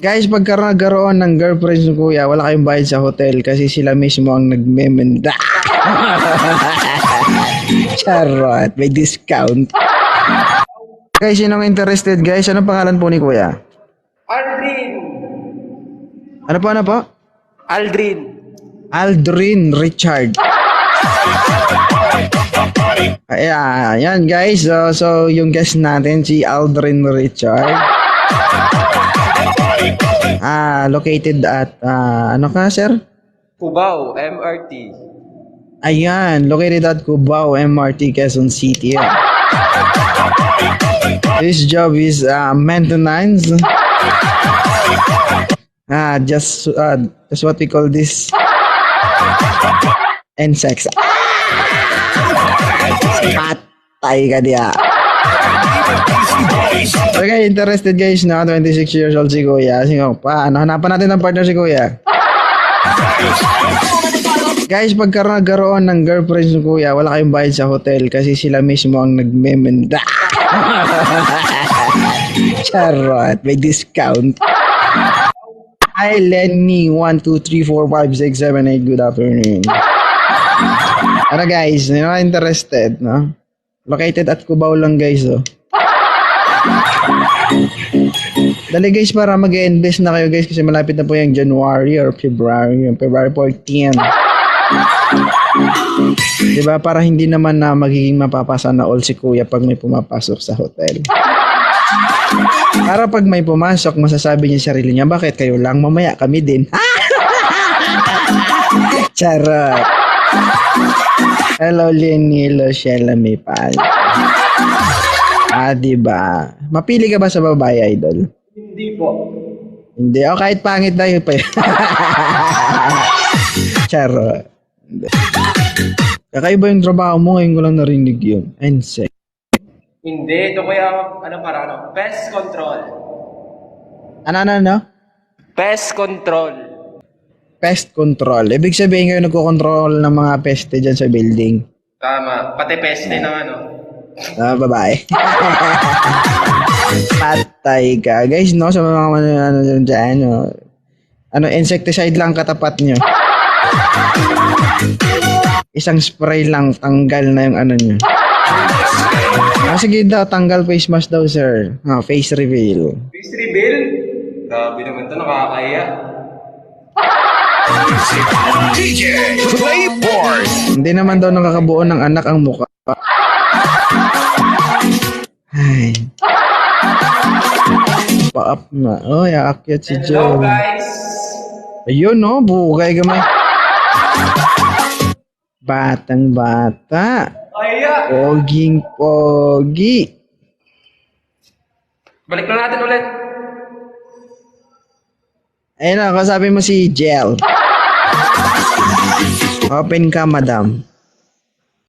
Guys, pagka nagkaroon ng girlfriend ni kuya, wala kayong bayad sa hotel kasi sila mismo ang nagmemenda. Charot, may discount. Guys, sinong interested guys? Anong pangalan po ni kuya? Aldrin! Ano po, ano po? Aldrin! Aldrin Richard. Ayan, yan guys. So, so yung guest natin, si Aldrin Richard. Ah, located at, ah, ano ka, sir? Cubao, MRT. Ayan, located at Cubao, MRT, Quezon City. Yan. This job is uh, maintenance. Ah, just uh, just what we call this and sex. Patay ka diya. Okay, interested guys na 26 years old si Kuya. Sige, pa, ano, hanapan natin ng partner si Kuya. Guys, pagka nagkaroon ng girlfriend ni Kuya, wala kayong bayad sa hotel kasi sila mismo ang nagmemenda. Charot, may discount. Hi, Lenny. 1, 2, 3, 4, 5, 6, 7, 8. Good afternoon. Ano guys, you know, interested, no? Located at Cubao lang guys, oh. Dali guys, para mag-invest na kayo guys kasi malapit na po yung January or February, yung February 14. Diba? Para hindi naman na magiging mapapasa na all si kuya pag may pumapasok sa hotel. Para pag may pumasok, masasabi niya sa sarili niya, bakit kayo lang? Mamaya kami din. Charot. Hello, Lenny. Hello, Sheila Mipal. Ah, diba? Mapili ka ba sa babae, idol? Hindi po. Hindi. O, kahit pangit na yun pa yun. Hindi. Kakaiba yung trabaho mo, ngayon ko lang narinig yun. Insect. Hindi. Ito kuya, ano para ano? Pest control. Ano, ano, ano? Pest control. Pest control. Ibig sabihin kayo nagko-control ng mga peste dyan sa building. Tama. Pati peste ng ano. Ah, babae. Patay ka. Guys, no, sa mga ano, ano dyan, dyan, no. Ano, insecticide lang katapat nyo. Isang spray lang, tanggal na yung ano nyo. Ah, sige daw, tanggal face mask daw, sir. Ah, face reveal. Face reveal? Grabe naman to, nakakaya. DJ Playboard. Hindi naman daw nakakabuo ng anak ang mukha. Ay. Pa-up na. Oh, aakyat si Hello Joe. guys! Ayun, no? Bukay ka may. Batang bata. Kaya! Poging pogi. Balik na natin ulit. Ayun na, kasabi mo si Jel. Open ka, madam.